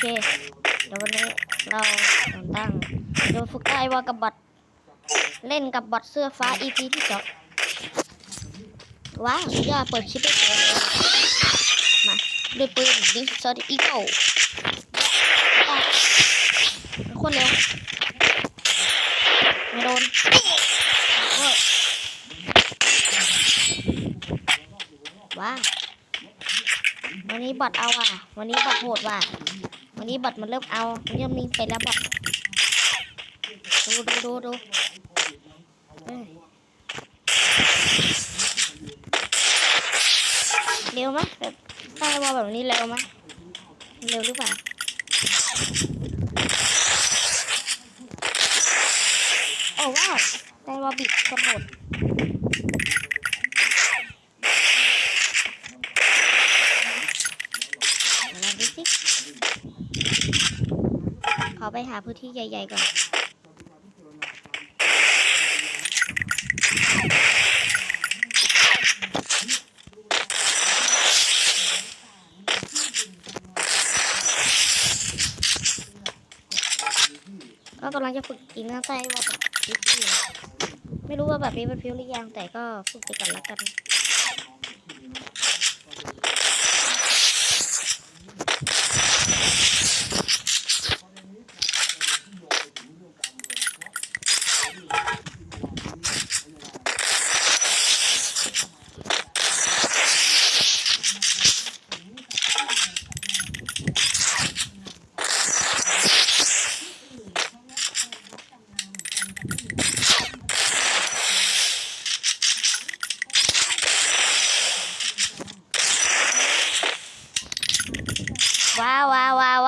เค เดี๋ยววันนี้เราตั้งเดี๋ยวฝึกได้ว่ากับบอทเล่นกับบอทเสื้อฟ้า EP ที่สองว้าวสุดยอดเปิดคลิปได้เลยมาด้วยปืนดิสซอร์อีโก้คตรเร็วไม่โดนว้าววันนี้บอทเอาว่ะ วันนี้บอทโหดว่ะ วันนี้บอทมันเริ่มเอาวันนี้มีไปแล้วบอทดูดูดูดูเร็วไหมแบบใต้วอลแบบนี้เร็วไหมเร็วหรือเปล่าโอ้ว้าวได้วาบิดกระโดดยวลองดูสิขอ ไปหาพื้นที่ใหญ่ๆก่อน ก็กำลังจะฝึกกินน้าไส้ว่าแบบพิวไม่รู้ว่าแบบนี้มันพิวหรือยังแต่ก็ฝึกไปก่อนละกัน ว้าวว้าวว้าว